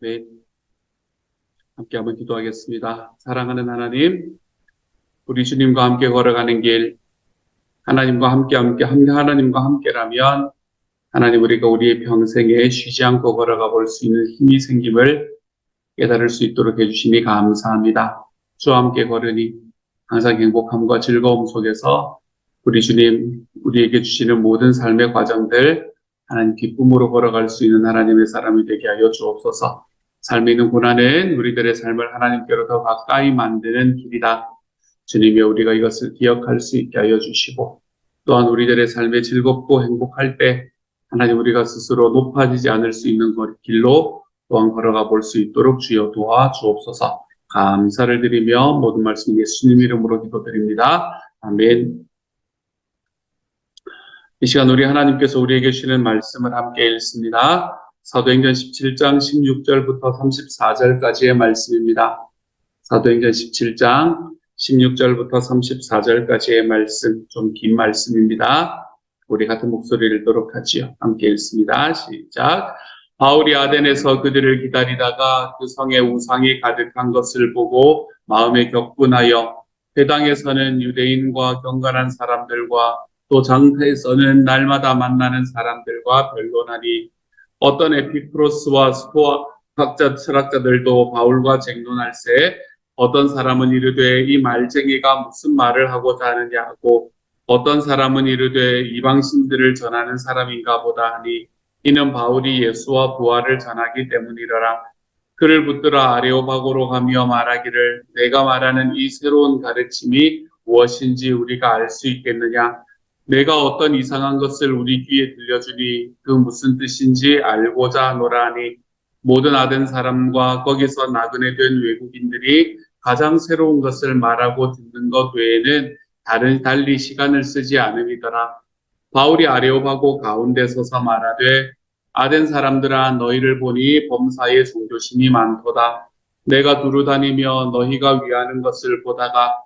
네. 함께 한번 기도하겠습니다. 사랑하는 하나님, 우리 주님과 함께 걸어가는 길, 하나님과 함께 함께 하나님과 함께라면 하나님 우리가 우리의 평생에 쉬지 않고 걸어가 볼 수 있는 힘이 생김을 깨달을 수 있도록 해주시니 감사합니다. 주와 함께 걸으니 항상 행복함과 즐거움 속에서 우리 주님 우리에게 주시는 모든 삶의 과정들 하나님 기쁨으로 걸어갈 수 있는 하나님의 사람이 되게 하여 주옵소서. 삶에 있는 고난은 우리들의 삶을 하나님께로 더 가까이 만드는 길이다. 주님이 우리가 이것을 기억할 수 있게 하여 주시고 또한 우리들의 삶에 즐겁고 행복할 때 하나님 우리가 스스로 높아지지 않을 수 있는 거- 길로 또한 걸어가 볼 수 있도록 주여 도와 주옵소서. 감사를 드리며 모든 말씀 예수님 이름으로 기도드립니다. 아멘. 이 시간 우리 하나님께서 우리에게 주시는 말씀을 함께 읽습니다. 사도행전 17장 16절부터 34절까지의 말씀입니다. 사도행전 17장 16절부터 34절까지의 말씀, 좀 긴 말씀입니다. 우리 같은 목소리를 읽도록 하지요. 함께 읽습니다. 시작. 바울이 아덴에서 그들을 기다리다가 그 성에 우상이 가득한 것을 보고 마음에 격분하여 회당에서는 유대인과 경건한 사람들과 또 장터에서는 날마다 만나는 사람들과 변론하니 어떤 에피크로스와 스토아 학자 철학자들도 바울과 쟁론할세 어떤 사람은 이르되 이 말쟁이가 무슨 말을 하고자 하느냐 하고 어떤 사람은 이르되 이방신들을 전하는 사람인가 보다 하니 이는 바울이 예수와 부활을 전하기 때문이더라. 그를 붙들어 아레오바고로 가며 말하기를 내가 말하는 이 새로운 가르침이 무엇인지 우리가 알 수 있겠느냐? 내가 어떤 이상한 것을 우리 귀에 들려주니 그 무슨 뜻인지 알고자 하노라 하니 모든 아덴 사람과 거기서 나그네 된 외국인들이 가장 새로운 것을 말하고 듣는 것 외에는 다른 달리 시간을 쓰지 않음이더라. 바울이 아레오바고 가운데 서서 말하되 아덴 사람들아 너희를 보니 범사에 종교심이 많도다. 내가 두루 다니며 너희가 위하는 것을 보다가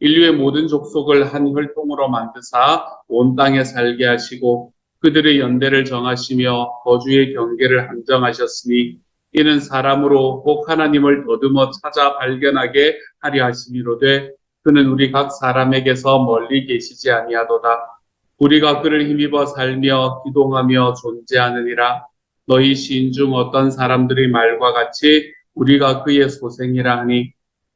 인류의 모든 족속을 한 혈통으로 만드사 온 땅에 살게 하시고 그들의 연대를 정하시며 거주의 경계를 한정하셨으니 이는 사람으로 꼭 하나님을 더듬어 찾아 발견하게 하려 하심이로되 그는 우리 각 사람에게서 멀리 계시지 아니하도다. 우리가 그를 힘입어 살며 기동하며 존재하느니라. 너희 시인 중 어떤 사람들의 말과 같이 우리가 그의 소생이라 하니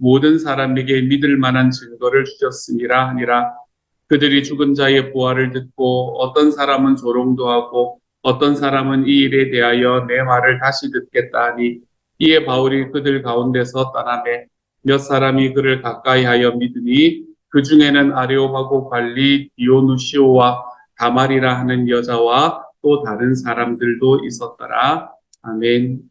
모든 사람에게 믿을 만한 증거를 주셨음이라 하니라. 그들이 죽은 자의 부활을 듣고 어떤 사람은 조롱도 하고 어떤 사람은 이 일에 대하여 내 말을 다시 듣겠다 하니 이에 바울이 그들 가운데서 떠나매 몇 사람이 그를 가까이 하여 믿으니 그 중에는 아레오바고 관리 디오누시오와 다말이라 하는 여자와 또 다른 사람들도 있었더라. 아멘.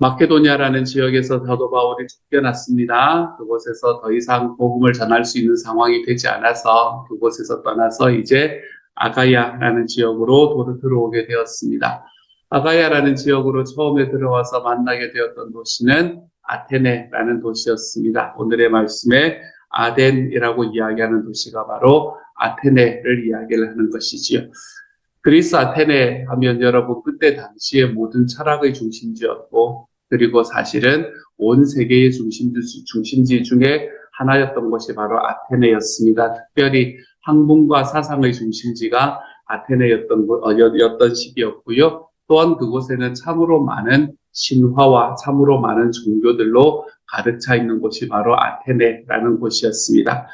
마케도니아라는 지역에서 사도 바울이 쫓겨났습니다. 그곳에서 더 이상 복음을 전할 수 있는 상황이 되지 않아서 그곳에서 떠나서 이제 아가야라는 지역으로 도로 들어오게 되었습니다. 아가야라는 지역으로 처음에 들어와서 만나게 되었던 도시는 아테네라는 도시였습니다. 오늘의 말씀에 아덴이라고 이야기하는 도시가 바로 아테네를 이야기를 하는 것이지요. 그리스 아테네 하면 여러분 그때 당시에 모든 철학의 중심지였고 그리고 사실은 온 세계의 중심지, 중심지 중에 하나였던 것이 바로 아테네였습니다. 특별히 학문과 사상의 중심지가 아테네였던 거- 어, 였- 였던 시기였고요. 또한 그곳에는 참으로 많은 신화와 참으로 많은 종교들로 가득 차 있는 곳이 바로 아테네라는 곳이었습니다.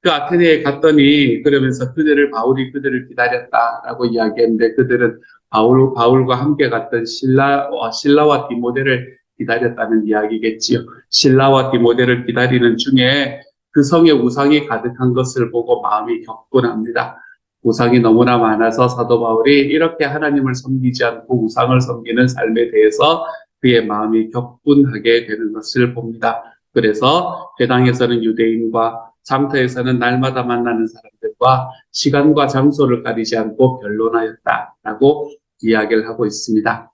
그 아테네에 갔더니 그러면서 그들을 바울이 그들을 기다렸다라고 이야기했는데 그들은 바울 바울과 함께 갔던 신라 어, 신라와 디모데를 기다렸다는 이야기겠지요. 신라와 디모데를 기다리는 중에 그 성에 우상이 가득한 것을 보고 마음이 격분합니다. 우상이 너무나 많아서 사도 바울이 이렇게 하나님을 섬기지 않고 우상을 섬기는 삶에 대해서 그의 마음이 격분하게 되는 것을 봅니다. 그래서 회당에서는 유대인과 장터에서는 날마다 만나는 사람들과 시간과 장소를 가리지 않고 변론하였다라고 이야기를 하고 있습니다.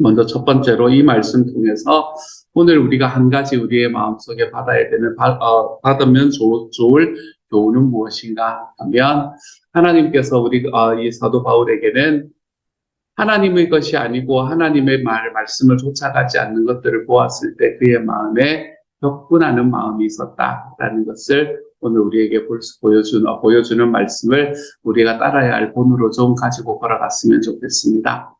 먼저 첫 번째로 이 말씀 통해서 오늘 우리가 한 가지 우리의 마음속에 받아야 되는 받, 어, 받으면 좋, 좋을 교훈은 무엇인가 하면 하나님께서 우리 어, 이 사도 바울에게는 하나님의 것이 아니고 하나님의 말 말씀을 쫓아가지 않는 것들을 보았을 때 그의 마음에 격분하는 마음이 있었다라는 것을 오늘 우리에게 보여주는, 어, 보여주는 말씀을 우리가 따라야 할 본으로 좀 가지고 걸어갔으면 좋겠습니다.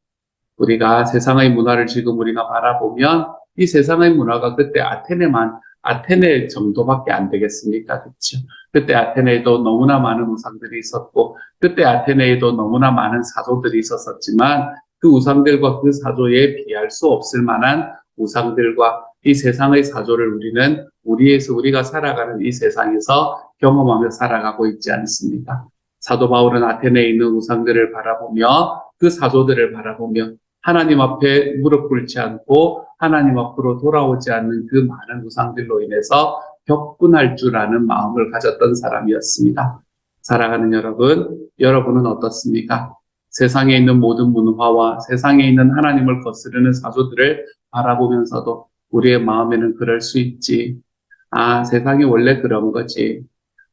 우리가 세상의 문화를 지금 우리가 바라보면 이 세상의 문화가 그때 아테네만, 아테네 정도밖에 안 되겠습니까? 그렇죠? 그때 아테네에도 너무나 많은 우상들이 있었고, 그때 아테네에도 너무나 많은 사조들이 있었었지만, 그 우상들과 그 사조에 비할 수 없을 만한 우상들과 이 세상의 사조를 우리는 우리에서 우리가 살아가는 이 세상에서 경험하며 살아가고 있지 않습니까? 사도 바울은 아테네에 있는 우상들을 바라보며 그 사조들을 바라보며 하나님 앞에 무릎 꿇지 않고 하나님 앞으로 돌아오지 않는 그 많은 우상들로 인해서 격분할 줄 아는 마음을 가졌던 사람이었습니다. 사랑하는 여러분, 여러분은 어떻습니까? 세상에 있는 모든 문화와 세상에 있는 하나님을 거스르는 사조들을 바라보면서도 우리의 마음에는 그럴 수 있지. 아, 세상이 원래 그런 거지.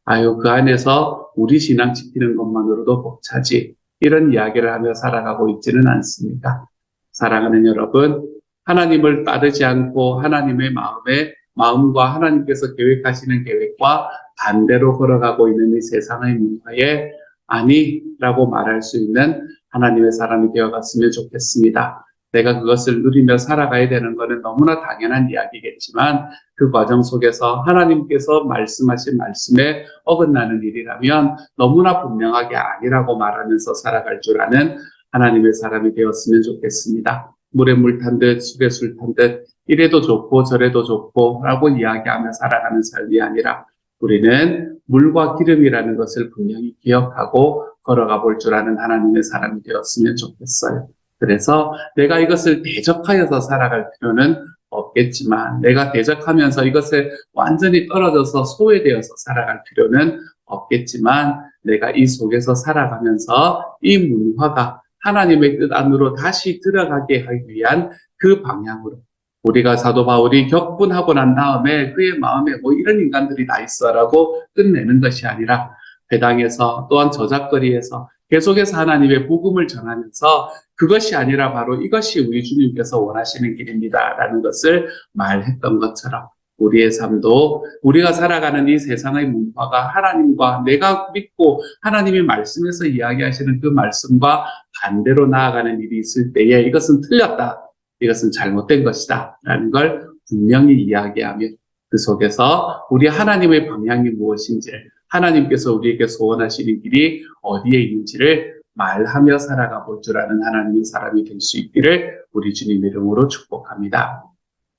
아유, 그 안에서 우리 신앙 지키는 것만으로도 벅차지. 이런 이야기를 하며 살아가고 있지는 않습니다. 사랑하는 여러분, 하나님을 따르지 않고 하나님의 마음에 마음과 하나님께서 계획하시는 계획과 반대로 걸어가고 있는 이 세상의 문화에 아니라고 말할 수 있는 하나님의 사람이 되어갔으면 좋겠습니다. 내가 그것을 누리며 살아가야 되는 것은 너무나 당연한 이야기겠지만 그 과정 속에서 하나님께서 말씀하신 말씀에 어긋나는 일이라면 너무나 분명하게 아니라고 말하면서 살아갈 줄 아는 하나님의 사람이 되었으면 좋겠습니다. 물에 물 탄 듯, 술에 술 탄 듯, 이래도 좋고 저래도 좋고 라고 이야기하며 살아가는 삶이 아니라 우리는 물과 기름이라는 것을 분명히 기억하고 걸어가 볼 줄 아는 하나님의 사람이 되었으면 좋겠어요. 그래서 내가 이것을 대적하여서 살아갈 필요는 없겠지만 내가 대적하면서 이것에 완전히 떨어져서 소외되어서 살아갈 필요는 없겠지만 내가 이 속에서 살아가면서 이 문화가 하나님의 뜻 안으로 다시 들어가게 하기 위한 그 방향으로 우리가 사도 바울이 격분하고 난 다음에 그의 마음에 뭐 이런 인간들이 다 있어라고 끝내는 것이 아니라 배당에서 또한 저작거리에서 계속해서 하나님의 복음을 전하면서 그것이 아니라 바로 이것이 우리 주님께서 원하시는 길입니다라는 것을 말했던 것처럼 우리의 삶도 우리가 살아가는 이 세상의 문화가 하나님과 내가 믿고 하나님이 말씀에서 이야기하시는 그 말씀과 반대로 나아가는 일이 있을 때에 이것은 틀렸다. 이것은 잘못된 것이다. 라는 걸 분명히 이야기하며 그 속에서 우리 하나님의 방향이 무엇인지 하나님께서 우리에게 소원하시는 길이 어디에 있는지를 말하며 살아가 볼 줄 아는 하나님의 사람이 될 수 있기를 우리 주님 이름으로 축복합니다.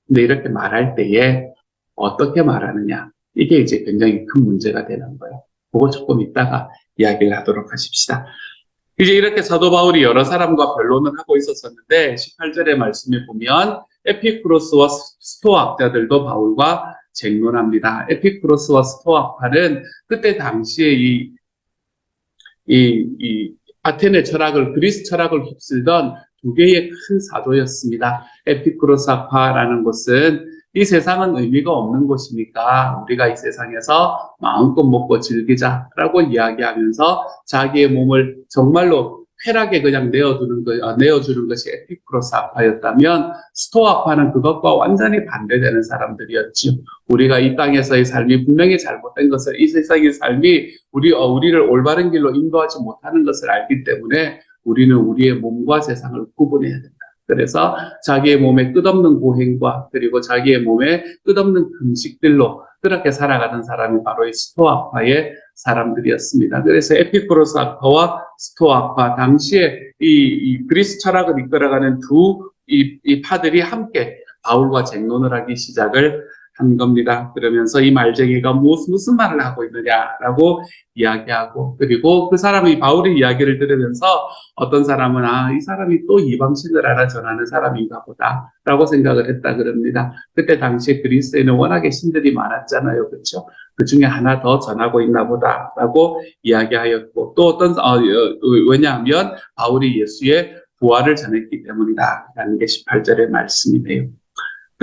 근데 이렇게 말할 때에 어떻게 말하느냐 이게 이제 굉장히 큰 문제가 되는 거예요. 그거 조금 이따가 이야기를 하도록 하십시다. 이제 이렇게 사도 바울이 여러 사람과 변론을 하고 있었었는데 18절의 말씀에 보면 에피쿠로스와 스토학자들도 바울과 쟁론합니다. 에피쿠로스와 스토학파는 그때 당시에 이, 이, 이 아테네 철학을 그리스 철학을 휩쓸던 두 개의 큰 사조였습니다. 에피쿠로스파라는 곳은 이 세상은 의미가 없는 곳이니까 우리가 이 세상에서 마음껏 먹고 즐기자라고 이야기하면서 자기의 몸을 정말로 쾌락에 그냥 내어두는 것, 어, 내어주는 것이 에피쿠로스 아파였다면 스토아파는 그것과 완전히 반대되는 사람들이었지요. 우리가 이 땅에서의 삶이 분명히 잘못된 것을 이 세상의 삶이 우리 어, 우리를 올바른 길로 인도하지 못하는 것을 알기 때문에 우리는 우리의 몸과 세상을 구분해야 된다. 그래서 자기의 몸에 끝없는 고행과 그리고 자기의 몸에 끝없는 금식들로 그렇게 살아가는 사람이 바로 이 스토아파의 사람들이었습니다. 그래서 에피쿠로스 학파와 스토아파 당시에 이, 이 그리스 철학을 이끌어가는 두 이, 이 파들이 함께 바울과 쟁론을 하기 시작을 한 겁니다. 그러면서 이 말쟁이가 무슨, 무슨 말을 하고 있느냐라고 이야기하고, 그리고 그 사람이 바울의 이야기를 들으면서 어떤 사람은, 아, 이 사람이 또 이방신을 알아 전하는 사람인가 보다. 라고 생각을 했다 그럽니다. 그때 당시에 그리스에는 워낙에 신들이 많았잖아요. 그렇죠? 그 중에 하나 더 전하고 있나 보다. 라고 이야기하였고, 또 어떤, 어, 어, 왜냐하면 바울이 예수의 부활을 전했기 때문이다. 라는 게 18절의 말씀이네요.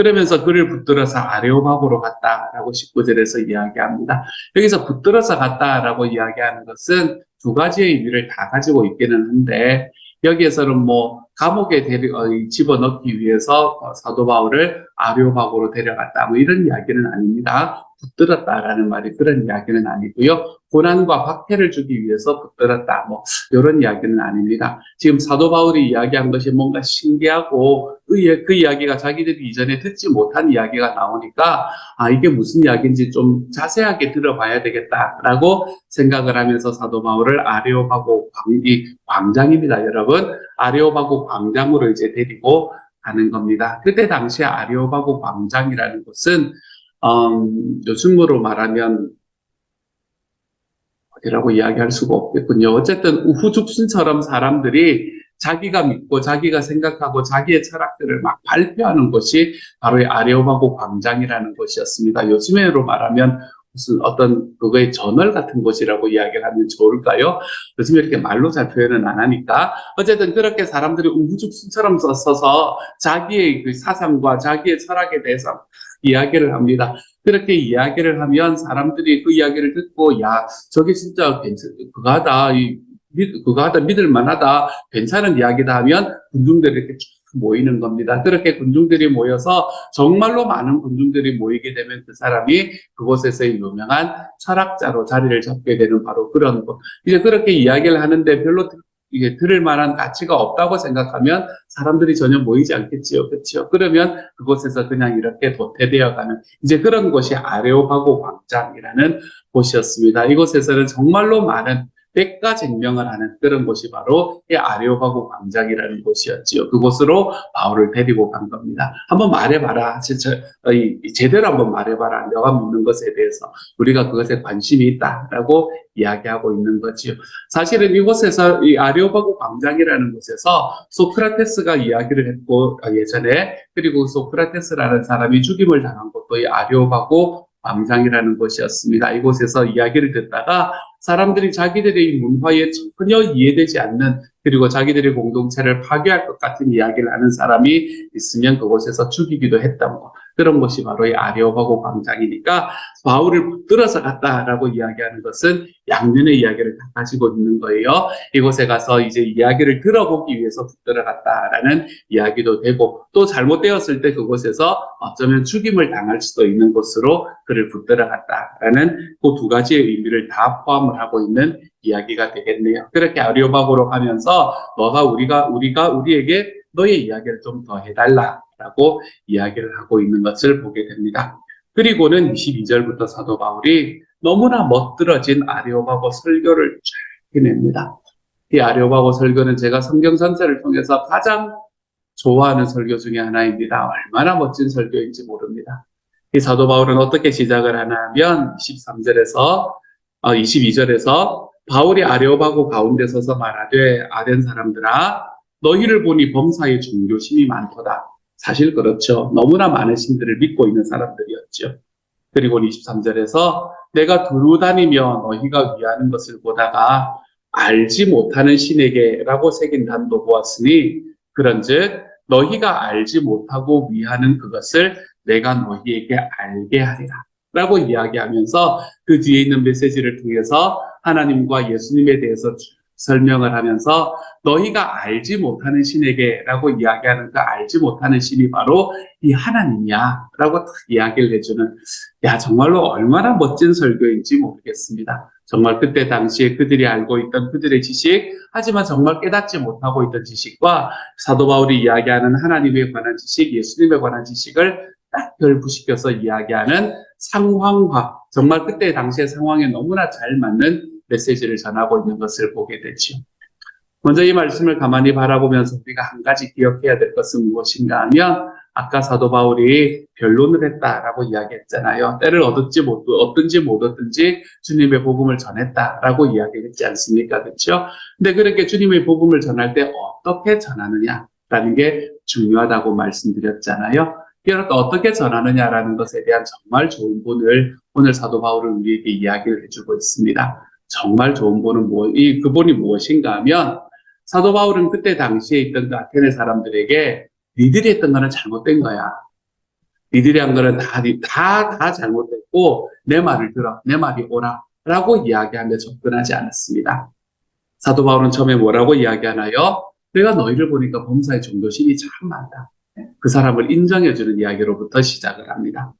그러면서 그를 붙들어서 아레오바고로 갔다라고 19절에서 이야기합니다. 여기서 붙들어서 갔다라고 이야기하는 것은 두 가지의 의미를 다 가지고 있기는 한데 여기에서는 뭐 감옥에 데리, 어, 집어넣기 위해서 어, 사도 바울을 아레오바고로 데려갔다 뭐 이런 이야기는 아닙니다. 붙들었다라는 말이 그런 이야기는 아니고요. 고난과 박해를 주기 위해서 붙들었다. 뭐 이런 이야기는 아닙니다. 지금 사도 바울이 이야기한 것이 뭔가 신기하고 그, 그 이야기가 자기들이 이전에 듣지 못한 이야기가 나오니까 아 이게 무슨 이야기인지 좀 자세하게 들어봐야 되겠다라고 생각을 하면서 사도 바울을 아레오바고 광, 이 광장입니다, 여러분. 아레오바고 광장으로 이제 데리고 가는 겁니다. 그때 당시에 아레오바고 광장이라는 곳은 음, 요즘으로 말하면 어디라고 이야기할 수가 없겠군요. 어쨌든 우후죽순처럼 사람들이 자기가 믿고 자기가 생각하고 자기의 철학들을 막 발표하는 곳이 바로 이 아레오바고 광장이라는 곳이었습니다. 요즘으로 말하면 무슨 어떤 그거의 저널 같은 곳이라고 이야기를 하면 좋을까요? 요즘 이렇게 말로 잘 표현은 안 하니까 어쨌든 그렇게 사람들이 우후죽순처럼 써서 자기의 그 사상과 자기의 철학에 대해서 이야기를 합니다. 그렇게 이야기를 하면 사람들이 그 이야기를 듣고 야 저게 진짜 괜찮 그거 하다 이 믿- 그거 하다 믿을 만하다 괜찮은 이야기다 하면 군중들이 이렇게 쭉 모이는 겁니다. 그렇게 군중들이 모여서 정말로 많은 군중들이 모이게 되면 그 사람이 그곳에서의 유명한 철학자로 자리를 잡게 되는 바로 그런 것. 이제 그렇게 이야기를 하는데 별로 들- 이게 들을 만한 가치가 없다고 생각하면 사람들이 전혀 모이지 않겠지요. 그렇죠? 그러면 그곳에서 그냥 이렇게 도태되어 가는 이제 그런 곳이 아레오바고 광장이라는 곳이었습니다. 이곳에서는 정말로 많은 백가쟁명을 하는 그런 곳이 바로 이 아레오바고 광장이라는 곳이었지요. 그곳으로 바울을 데리고 간 겁니다. 한번 말해봐라. 어, 제대로 한번 말해봐라. 너가 묻는 것에 대해서 우리가 그것에 관심이 있다라고 이야기하고 있는 거지요. 사실은 이곳에서 이 아레오바고 광장이라는 곳에서 소크라테스가 이야기를 했고 어, 예전에 그리고 소크라테스라는 사람이 죽임을 당한 곳도 이 아레오바고 광장이라는 곳이었습니다. 이곳에서 이야기를 듣다가 사람들이 자기들의 이 문화에 전혀 이해되지 않는 그리고 자기들의 공동체를 파괴할 것 같은 이야기를 하는 사람이 있으면 그곳에서 죽이기도 것. 그런 것이 바로 이 아레오바고 광장이니까 바울을 붙들어서 갔다라고 이야기하는 것은 양면의 이야기를 다 가지고 있는 거예요. 이곳에 가서 이제 이야기를 들어보기 위해서 붙들어 갔다라는 이야기도 되고 또 잘못되었을 때 그곳에서 어쩌면 죽임을 당할 수도 있는 곳으로 그를 붙들어 갔다라는 그 두 가지의 의미를 다 포함을 하고 있는 이야기가 되겠네요. 그렇게 아리오바고로 가면서 너가 우리가 우리가 우리에게 너의 이야기를 좀 더 해달라 라고 이야기를 하고 있는 것을 보게 됩니다. 그리고는 22절부터 사도 바울이 너무나 멋들어진 아리오바고 설교를 쫙 해냅니다. 이 아리오바고 설교는 제가 성경 전체를 통해서 가장 좋아하는 설교 중에 하나입니다. 얼마나 멋진 설교인지 모릅니다. 이 사도 바울은 어떻게 시작을 하나 하면 23절에서 어, 22절에서 바울이 아레오바고 가운데 서서 말하되 아덴 사람들아 너희를 보니 범사에 종교심이 많도다. 사실 그렇죠. 너무나 많은 신들을 믿고 있는 사람들이었죠. 그리고 23절에서 내가 두루 다니며 너희가 위하는 것을 보다가 알지 못하는 신에게라고 새긴 단도 보았으니 그런즉 너희가 알지 못하고 위하는 그것을 내가 너희에게 알게 하리라. 라고 이야기하면서 그 뒤에 있는 메시지를 통해서 하나님과 예수님에 대해서 쭉 설명을 하면서 너희가 알지 못하는 신에게라고 이야기하는 그 알지 못하는 신이 바로 이 하나님이야라고 딱 이야기를 해주는 야 정말로 얼마나 멋진 설교인지 모르겠습니다. 정말 그때 당시에 그들이 알고 있던 그들의 지식, 하지만 정말 깨닫지 못하고 있던 지식과 사도 바울이 이야기하는 하나님에 관한 지식, 예수님에 관한 지식을 딱 결부시켜서 이야기하는 상황화, 정말 그때 당시의 상황에 너무나 잘 맞는 메시지를 전하고 있는 것을 보게 되죠. 먼저 이 말씀을 가만히 바라보면서 우리가 한 가지 기억해야 될 것은 무엇인가 하면 아까 사도 바울이 변론을 했다라고 이야기했잖아요. 때를 얻었지 못 얻든지 못 얻든지 주님의 복음을 전했다라고 이야기했지 않습니까? 그렇죠? 근데 그렇게 주님의 복음을 전할 때 어떻게 전하느냐라는 게 중요하다고 말씀드렸잖아요. 그러니까 어떻게 전하느냐라는 것에 대한 정말 좋은 본을 오늘 사도 바울은 우리에게 이야기를 해주고 있습니다. 정말 좋은 본은 뭐, 이 그본이 무엇인가 하면 사도 바울은 그때 당시에 있던 그 아테네 사람들에게 니들이 했던 거는 잘못된 거야. 니들이 한 거는 다, 다, 다 잘못됐고, 내 말을 들어, 내 말이 오라. 라고 이야기하며 접근하지 않았습니다. 사도 바울은 처음에 뭐라고 이야기하나요? 내가 너희를 보니까 범사의 종도심이 참 많다. 그 사람을 인정해주는 이야기로부터 시작을 합니다.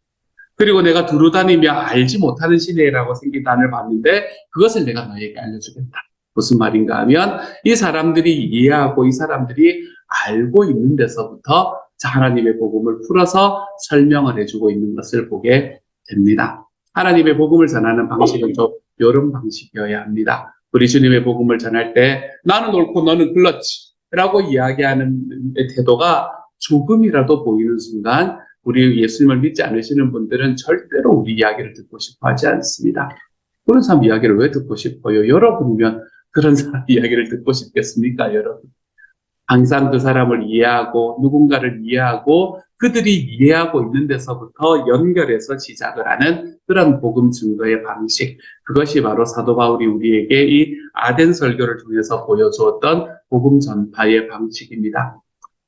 그리고 내가 두루 다니며 알지 못하는 시대라고 생긴 단을 봤는데 그것을 내가 너희에게 알려주겠다. 무슨 말인가 하면 이 사람들이 이해하고 이 사람들이 알고 있는 데서부터 하나님의 복음을 풀어서 설명을 해주고 있는 것을 보게 됩니다. 하나님의 복음을 전하는 방식은 좀 이런 방식이어야 합니다. 우리 주님의 복음을 전할 때 나는 옳고 너는 글렀지 라고 이야기하는 태도가 조금이라도 보이는 순간 우리 예수님을 믿지 않으시는 분들은 절대로 우리 이야기를 듣고 싶어 하지 않습니다. 그런 사람 이야기를 왜 듣고 싶어요? 여러분이면 그런 사람 이야기를 듣고 싶겠습니까, 여러분? 항상 그 사람을 이해하고 누군가를 이해하고 그들이 이해하고 있는 데서부터 연결해서 시작을 하는 그런 복음 증거의 방식. 그것이 바로 사도 바울이 우리에게 이 아덴 설교를 통해서 보여주었던 복음 전파의 방식입니다.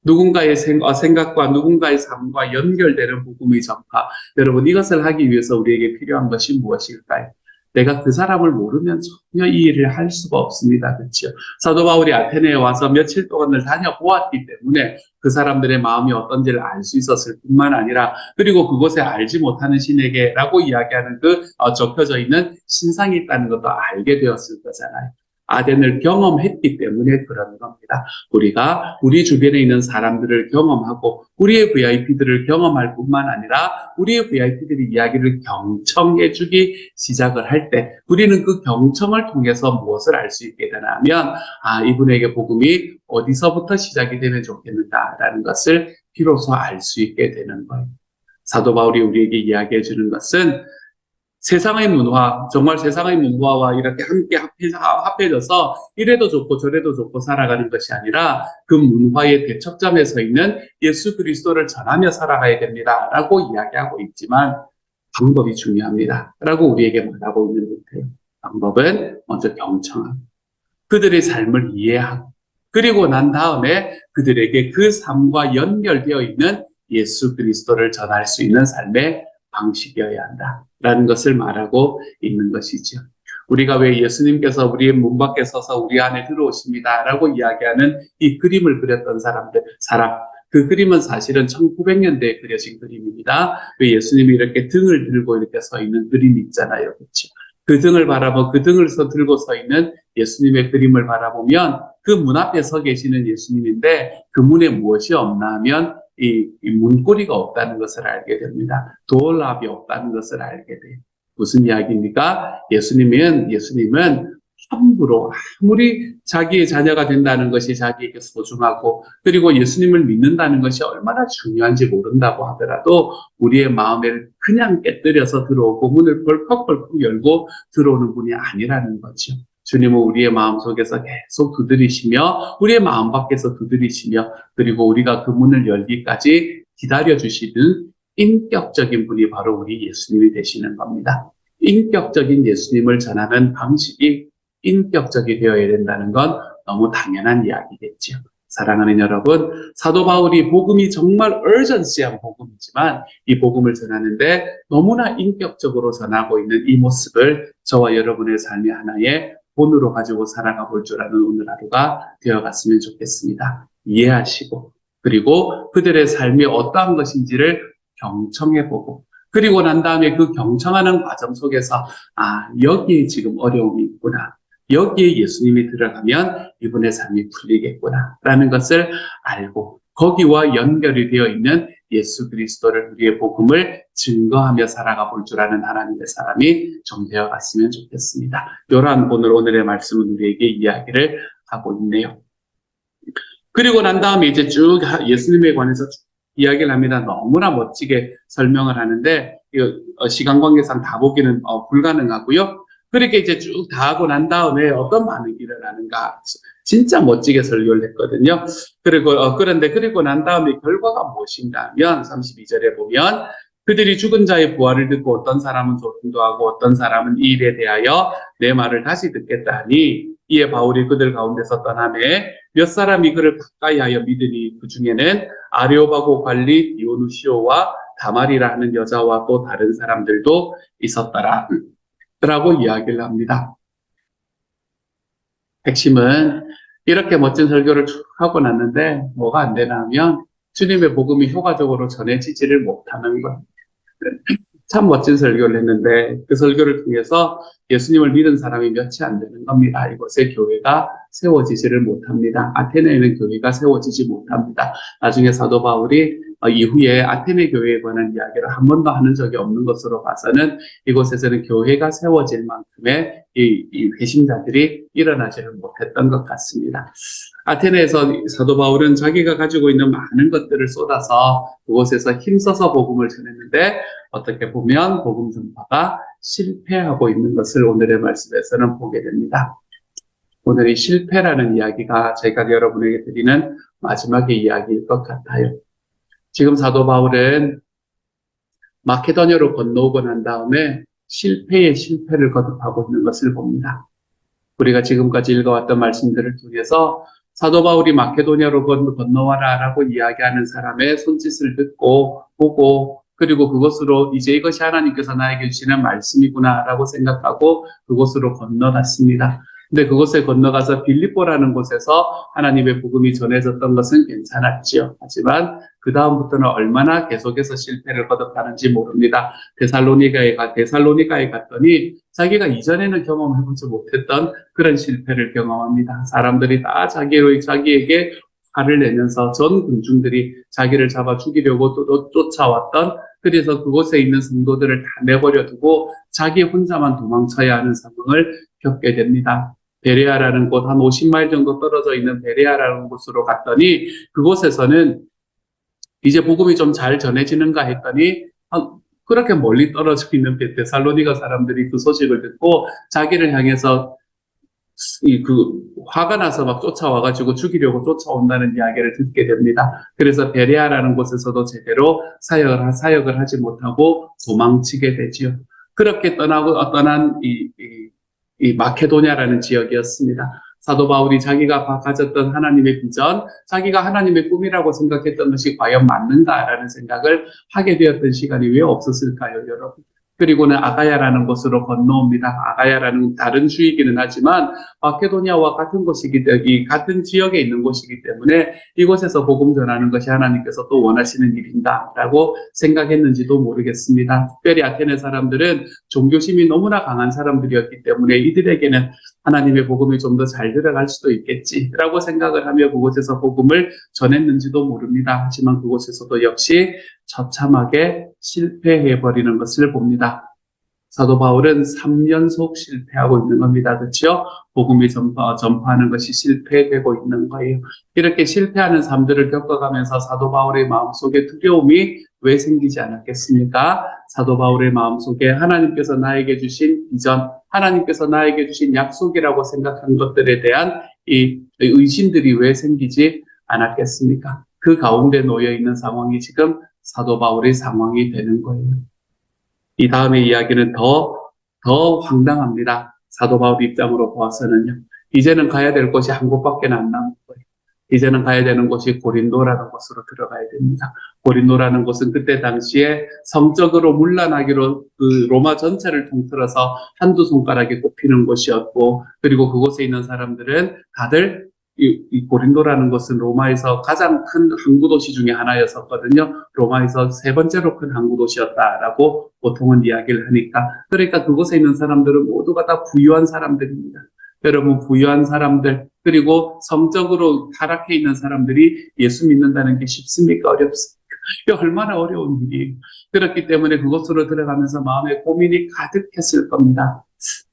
누군가의 어, 생각과 누군가의 삶과 연결되는 복음의 전파. 여러분, 이것을 하기 위해서 우리에게 필요한 것이 무엇일까요? 내가 그 사람을 모르면 전혀 이 일을 할 수가 없습니다. 그렇죠? 사도 바울이 아테네에 와서 며칠 동안을 다녀보았기 때문에 그 사람들의 마음이 어떤지를 알 수 있었을 뿐만 아니라 그리고 그곳에 알지 못하는 신에게라고 이야기하는 그 어, 적혀져 있는 신상이 있다는 것도 알게 되었을 거잖아요. 아덴을 경험했기 때문에 그러는 겁니다. 우리가 우리 주변에 있는 사람들을 경험하고 우리의 VIP들을 경험할 뿐만 아니라 우리의 VIP들이 이야기를 경청해 주기 시작을 할 때 우리는 그 경청을 통해서 무엇을 알 수 있게 되냐면 아 이분에게 복음이 어디서부터 시작이 되면 좋겠는가라는 것을 비로소 알 수 있게 되는 거예요. 사도 바울이 우리에게 이야기해 주는 것은 세상의 문화, 정말 세상의 문화와 이렇게 함께 합해져서 이래도 좋고 저래도 좋고 살아가는 것이 아니라 그 문화의 대척점에 서 있는 예수 그리스도를 전하며 살아가야 됩니다. 라고 이야기하고 있지만 방법이 중요합니다. 라고 우리에게 말하고 있는 듯해요. 방법은 먼저 경청하고 그들의 삶을 이해하고 그리고 난 다음에 그들에게 그 삶과 연결되어 있는 예수 그리스도를 전할 수 있는 삶의 방식이어야 한다라는 것을 말하고 있는 것이죠. 우리가 왜 예수님께서 우리의 문 밖에 서서 우리 안에 들어오십니다라고 이야기하는 이 그림을 그렸던 사람들, 사람, 그 그림은 사실은 1900년대에 그려진 그림입니다. 왜 예수님이 이렇게 등을 들고 이렇게 서 있는 그림이 있잖아요. 그렇죠? 그 등을 바라보, 그 등을 서 들고 서 있는 예수님의 그림을 바라보면 그 문 앞에 서 계시는 예수님인데 그 문에 무엇이 없나 하면 이, 이 문고리가 없다는 것을 알게 됩니다. 도어랍이 없다는 것을 알게 돼요. 무슨 이야기입니까? 예수님은, 예수님은 함부로 아무리 자기의 자녀가 된다는 것이 자기에게 소중하고 그리고 예수님을 믿는다는 것이 얼마나 중요한지 모른다고 하더라도 우리의 마음을 그냥 깨뜨려서 들어오고 문을 벌컥벌컥 열고 들어오는 분이 아니라는 거죠. 주님은 우리의 마음 속에서 계속 두드리시며 우리의 마음 밖에서 두드리시며 그리고 우리가 그 문을 열기까지 기다려 주시는 인격적인 분이 바로 우리 예수님이 되시는 겁니다. 인격적인 예수님을 전하는 방식이 인격적이 되어야 된다는 건 너무 당연한 이야기겠죠. 사랑하는 여러분, 사도 바울이 복음이 정말 얼전시한 복음이지만 이 복음을 전하는데 너무나 인격적으로 전하고 있는 이 모습을 저와 여러분의 삶의 하나의 본으로 가지고 살아가 볼 줄 아는 오늘 하루가 되어갔으면 좋겠습니다. 이해하시고 그리고 그들의 삶이 어떠한 것인지를 경청해보고 그리고 난 다음에 그 경청하는 과정 속에서 아 여기에 지금 어려움이 있구나 여기에 예수님이 들어가면 이분의 삶이 풀리겠구나 라는 것을 알고 거기와 연결이 되어 있는 예수 그리스도를 우리의 복음을 증거하며 살아가 볼 줄 아는 하나님의 사람이 좀 되어 갔으면 좋겠습니다. 이러한 오늘 오늘의 말씀은 우리에게 이야기를 하고 있네요. 그리고 난 다음에 이제 쭉 예수님에 관해서 쭉 이야기를 합니다. 너무나 멋지게 설명을 하는데 어, 시간 관계상 다 보기는 어, 불가능하고요. 그렇게 이제 쭉 다 하고 난 다음에 어떤 반응이 일어나는가 진짜 멋지게 설교를 했거든요. 그리고 어, 그런데 그리고 난 다음에 결과가 무엇인가 하면 32절에 보면 그들이 죽은 자의 부활을 듣고 어떤 사람은 조심도 하고 어떤 사람은 이 일에 대하여 내 말을 다시 듣겠다 하니 이에 바울이 그들 가운데서 떠나매 몇 사람이 그를 가까이 하여 믿으니 그 중에는 아레오바고 관리 디오누시오와 다말이라 하는 여자와 또 다른 사람들도 있었더라 라고 이야기를 합니다. 핵심은 이렇게 멋진 설교를 쭉 하고 났는데 뭐가 안 되나 하면 주님의 복음이 효과적으로 전해지지를 못하는 것. 참 멋진 설교를 했는데 그 설교를 통해서 예수님을 믿은 사람이 몇이 안 되는 겁니다. 이곳에 교회가 세워지지를 못합니다. 아테네에는 교회가 세워지지 못합니다. 나중에 사도 바울이 어, 이후에 아테네 교회에 관한 이야기를 한 번도 하는 적이 없는 것으로 봐서는 이곳에서는 교회가 세워질 만큼의 이, 이 회심자들이 일어나지를 못했던 것 같습니다. 아테네에서 사도 바울은 자기가 가지고 있는 많은 것들을 쏟아서 그곳에서 힘써서 복음을 전했는데 어떻게 보면 복음 전파가 실패하고 있는 것을 오늘의 말씀에서는 보게 됩니다. 오늘 이 실패라는 이야기가 제가 여러분에게 드리는 마지막의 이야기일 것 같아요. 지금 사도 바울은 마케도니아로 건너오고 난 다음에 실패의 실패를 거듭하고 있는 것을 봅니다. 우리가 지금까지 읽어왔던 말씀들을 통해서 사도 바울이 마케도니아로 건너와라 라고 이야기하는 사람의 손짓을 듣고 보고 그리고 그것으로 이제 이것이 하나님께서 나에게 주시는 말씀이구나 라고 생각하고 그곳으로 건너갔습니다. 근데 그곳에 건너가서 빌립보라는 곳에서 하나님의 복음이 전해졌던 것은 괜찮았지요. 하지만 그 다음부터는 얼마나 계속해서 실패를 거듭하는지 모릅니다. 데살로니가에 가 데살로니가에 갔더니 자기가 이전에는 경험해보지 못했던 그런 실패를 경험합니다. 사람들이 다 자기로 자기에게 화를 내면서 전 군중들이 자기를 잡아 죽이려고 또, 또 쫓아왔던 그래서 그곳에 있는 성도들을 다 내버려 두고 자기 혼자만 도망쳐야 하는 상황을 겪게 됩니다. 베레아라는 곳 한 50마일 정도 떨어져 있는 베레아라는 곳으로 갔더니 그곳에서는 이제 복음이 좀 잘 전해지는가 했더니 아, 그렇게 멀리 떨어져 있는 데살로니가 사람들이 그 소식을 듣고 자기를 향해서 이 그 화가 나서 막 쫓아와가지고 죽이려고 쫓아온다는 이야기를 듣게 됩니다. 그래서 베레아라는 곳에서도 제대로 사역을 사역을 하지 못하고 도망치게 되지요. 그렇게 떠나고 떠난 이, 이, 이 마케도냐라는 지역이었습니다. 사도 바울이 자기가 가졌던 하나님의 비전, 자기가 하나님의 꿈이라고 생각했던 것이 과연 맞는가라는 생각을 하게 되었던 시간이 왜 없었을까요, 여러분? 그리고는 아가야라는 곳으로 건너옵니다. 아가야라는 다른 주이기는 하지만 마케도니아와 같은 곳이기 때문에 같은 지역에 있는 곳이기 때문에 이곳에서 복음 전하는 것이 하나님께서 또 원하시는 일인가라고 생각했는지도 모르겠습니다. 특별히 아테네 사람들은 종교심이 너무나 강한 사람들이었기 때문에 이들에게는 하나님의 복음이 좀 더 잘 들어갈 수도 있겠지라고 생각을 하며 그곳에서 복음을 전했는지도 모릅니다. 하지만 그곳에서도 역시 처참하게 실패해버리는 것을 봅니다. 사도 바울은 3연속 실패하고 있는 겁니다. 그렇죠? 복음이 전파, 전파하는 것이 실패되고 있는 거예요. 이렇게 실패하는 삶들을 겪어가면서 사도 바울의 마음속에 두려움이 왜 생기지 않았겠습니까? 사도 바울의 마음속에 하나님께서 나에게 주신 비전, 하나님께서 나에게 주신 약속이라고 생각한 것들에 대한 이 의심들이 왜 생기지 않았겠습니까? 그 가운데 놓여 있는 상황이 지금 사도 바울의 상황이 되는 거예요. 이 다음의 이야기는 더, 더 황당합니다. 사도 바울 입장으로 보아서는요. 이제는 가야 될 곳이 한 곳밖에 안 남은 거예요. 이제는 가야 되는 곳이 고린도라는 곳으로 들어가야 됩니다. 고린도라는 곳은 그때 당시에 성적으로 문란하기로 그 로마 전체를 통틀어서 한두 손가락에 꼽히는 곳이었고 그리고 그곳에 있는 사람들은 다들 이, 이 고린도라는 곳은 로마에서 가장 큰 항구 도시 중에 하나였었거든요. 로마에서 세 번째로 큰 항구 도시였다라고 보통은 이야기를 하니까 그러니까 그곳에 있는 사람들은 모두가 다 부유한 사람들입니다. 여러분 부유한 사람들 그리고 성적으로 타락해 있는 사람들이 예수 믿는다는 게 쉽습니까 어렵습니까? 이게 얼마나 어려운 일이에요. 그렇기 때문에 그곳으로 들어가면서 마음에 고민이 가득했을 겁니다.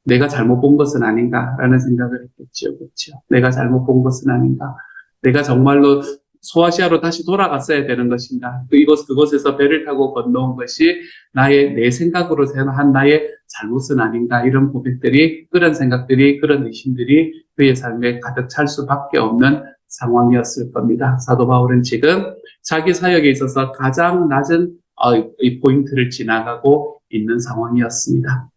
내가 잘못 본 것은 아닌가라는 생각을 했겠지요. 그렇죠. 내가 잘못 본 것은 아닌가. 내가 정말로 소아시아로 다시 돌아갔어야 되는 것인가. 그 이곳, 그곳에서 배를 타고 건너온 것이 나의, 내 생각으로 생각한 나의 잘못은 아닌가. 이런 고백들이, 그런 생각들이, 그런 의심들이 그의 삶에 가득 찰 수밖에 없는 상황이었을 겁니다. 사도 바울은 지금 자기 사역에 있어서 가장 낮은 어, 이 포인트를 지나가고 있는 상황이었습니다.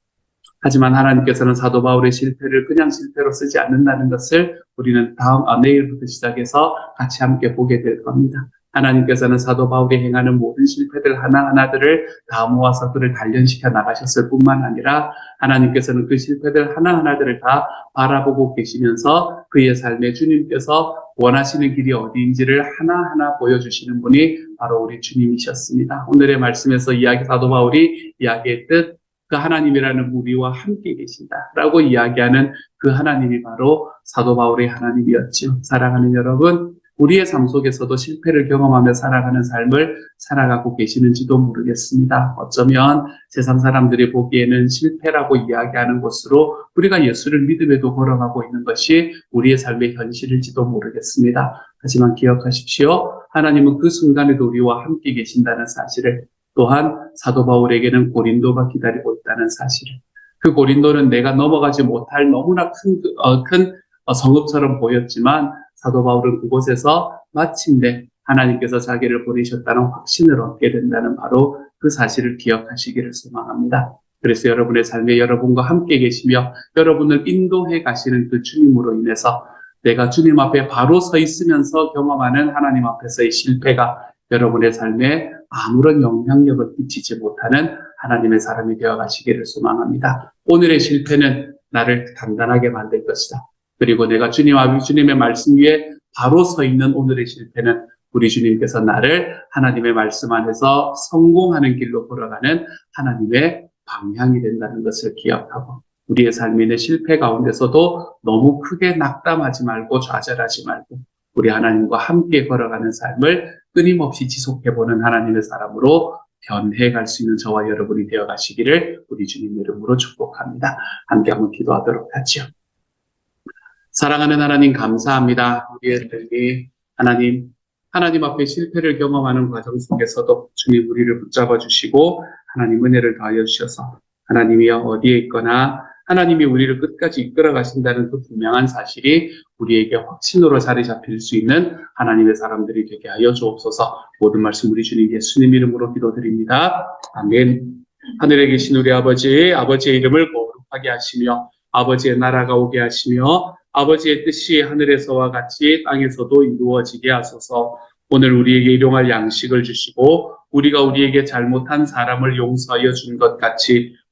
하지만 하나님께서는 사도 바울의 실패를 그냥 실패로 쓰지 않는다는 것을 우리는 다음 아, 내일부터 시작해서 같이 함께 보게 될 겁니다. 하나님께서는 사도 바울이 행하는 모든 실패들 하나하나들을 다 모아서 그를 단련시켜 나가셨을 뿐만 아니라 하나님께서는 그 실패들 하나하나들을 다 바라보고 계시면서 그의 삶에 주님께서 원하시는 길이 어디인지를 하나하나 보여주시는 분이 바로 우리 주님이셨습니다. 오늘의 말씀에서 이야기 사도 바울이 이야기했듯 그 하나님이라는 우리와 함께 계신다라고 이야기하는 그 하나님이 바로 사도 바울의 하나님이었죠. 사랑하는 여러분, 우리의 삶 속에서도 실패를 경험하며 살아가는 삶을 살아가고 계시는지도 모르겠습니다. 어쩌면 세상 사람들이 보기에는 실패라고 이야기하는 것으로 우리가 예수를 믿음에도 걸어가고 있는 것이 우리의 삶의 현실일지도 모르겠습니다. 하지만 기억하십시오. 하나님은 그 순간에도 우리와 함께 계신다는 사실을 또한 사도 바울에게는 고린도가 기다리고 있다는 사실을 그 고린도는 내가 넘어가지 못할 너무나 큰, 어, 큰 어, 성읍처럼 보였지만 사도 바울은 그곳에서 마침내 하나님께서 자기를 보내셨다는 확신을 얻게 된다는 바로 그 사실을 기억하시기를 소망합니다. 그래서 여러분의 삶에 여러분과 함께 계시며 여러분을 인도해 가시는 그 주님으로 인해서 내가 주님 앞에 바로 서 있으면서 경험하는 하나님 앞에서의 실패가 여러분의 삶에 아무런 영향력을 끼치지 못하는 하나님의 사람이 되어 가시기를 소망합니다. 오늘의 실패는 나를 단단하게 만들 것이다. 그리고 내가 주님 앞 주님의 말씀 위에 바로 서 있는 오늘의 실패는 우리 주님께서 나를 하나님의 말씀 안에서 성공하는 길로 걸어가는 하나님의 방향이 된다는 것을 기억하고 우리의 삶의 실패 가운데서도 너무 크게 낙담하지 말고 좌절하지 말고 우리 하나님과 함께 걸어가는 삶을 끊임없이 지속해보는 하나님의 사람으로 변해갈 수 있는 저와 여러분이 되어 가시기를 우리 주님 이름으로 축복합니다. 함께 한번 기도하도록 하죠. 사랑하는 하나님 감사합니다. 우리의 삶이 하나님, 하나님 앞에 실패를 경험하는 과정 속에서도 주님 우리를 붙잡아 주시고 하나님 은혜를 더하여 주셔서 하나님이 어디에 있거나 하나님이 우리를 끝까지 이끌어 가신다는 그 분명한 사실이 우리에게 확신으로 자리 잡힐 수 있는 하나님의 사람들이 되게 하여 주옵소서 모든 말씀 우리 주님 예수님 이름으로 기도드립니다. 아멘. 하늘에 계신 우리 아버지, 아버지의 이름을 거룩하게 하시며 아버지의 나라가 오게 하시며 아버지의 뜻이 하늘에서와 같이 땅에서도 이루어지게 하소서 오늘 우리에게 일용할 양식을 주시고 우리가 우리에게 잘못한 사람을 용서하여 준 것 같이